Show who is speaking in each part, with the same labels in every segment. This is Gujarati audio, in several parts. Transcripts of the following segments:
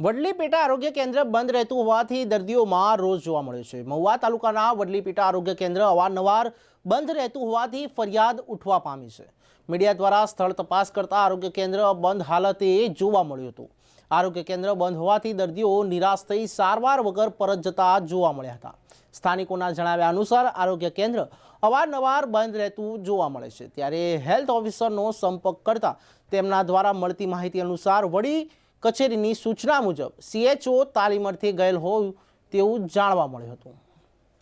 Speaker 1: વડલી પેટા આરોગ્ય કેન્દ્ર બંધ રહેતું હોવાથી દર્દીઓમાં રોજ જોવા મળ્યો છે. મહુવા તાલુકાના વડલી પેટા આરોગ્ય કેન્દ્ર અવારનવાર બંધ રહેતું હોવાથી ફરિયાદ ઉઠવા પામી છે. મીડિયા દ્વારા સ્થળ તપાસ કરતા આરોગ્ય કેન્દ્ર બંધ હાલતે જોવા મળ્યું હતું. આરોગ્ય કેન્દ્ર બંધ હોવાથી દર્દીઓ નિરાશ થઈ સારવાર વગર પરત જતા જોવા મળ્યા હતા. સ્થાનિકોના જણાવ્યા અનુસાર આરોગ્ય કેન્દ્ર અવારનવાર બંધ રહેતું જોવા મળે છે. ત્યારે હેલ્થ ઓફિસરનો સંપર્ક કરતા તેમના દ્વારા મળતી માહિતી અનુસાર વડી કચેરીની સૂચના મુજબ સીએચઓ તાલીમ અર્થે ગયેલ હોય તેવું જાણવા મળ્યું હતું.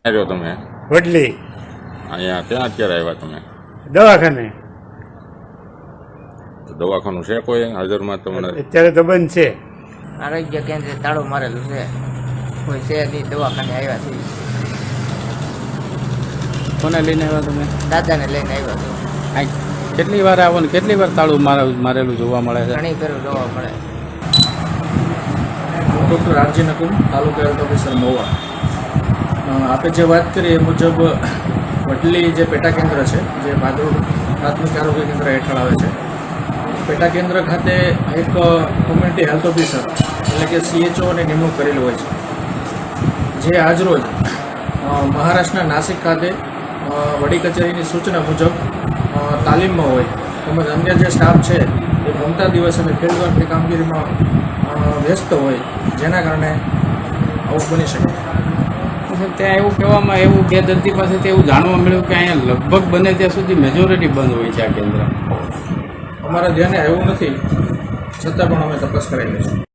Speaker 2: આવ્યો તમે?
Speaker 3: વડલી.
Speaker 2: અહીંયા ક્યાં અત્યારે આવ્યા તમે?
Speaker 3: દવાખાને.
Speaker 2: દવાખાનું છે કોઈ? હાજરમાં તમને
Speaker 3: અત્યારે તો બંધ છે.
Speaker 4: આરોગ્ય કેન્દ્રે તાળું મારેલું છે. કોઈ છે નહીં દવાખાને આવ્યા છે.
Speaker 5: કોને લઈને આવ્યા તમે?
Speaker 4: દાદાને લઈને આવ્યા છો.
Speaker 5: કેટલી વાર આવો ને કેટલી વાર તાળું મારે- મારેલું જોવા મળે છે?
Speaker 4: ઘણી ફેરું જોવા મળે
Speaker 6: doctor R G Nakum taluka health officer Mahuva. આપે જે વાત કરી એ મુજબ વટલી જે પેટા કેન્દ્ર છે, જે ભાદરોડ પ્રાથમિક આરોગ્ય કેન્દ્ર હેઠળ આવે છે, પેટા કેન્દ્ર ખાતે એક કોમ્યુનિટી હેલ્થ ઓફિસર એટલે કે સીએચઓની નિમણૂક કરેલી હોય છે. જે આજરોજ મહારાષ્ટ્રના નાસિક ખાતે વડી કચેરીની સૂચના મુજબ તાલીમમાં હોય, તેમજ અન્ય જે સ્ટાફ છે એ દિવસ અને ફિલ્ડ વર્કની કામગીરીમાં વ્યસ્ત હોય જેના કારણે આવું બની શકે.
Speaker 5: ત્યાં એવું કહેવામાં એવું બે દર્દી પાસેથી એવું જાણવા મળ્યું કે અહીંયા લગભગ બને ત્યાં સુધી મેજોરિટી બંધ હોય છે આ કેન્દ્ર.
Speaker 6: અમારા ધ્યાને આવ્યું નથી છતાં પણ અમે તપાસ કરાવી લઈશું.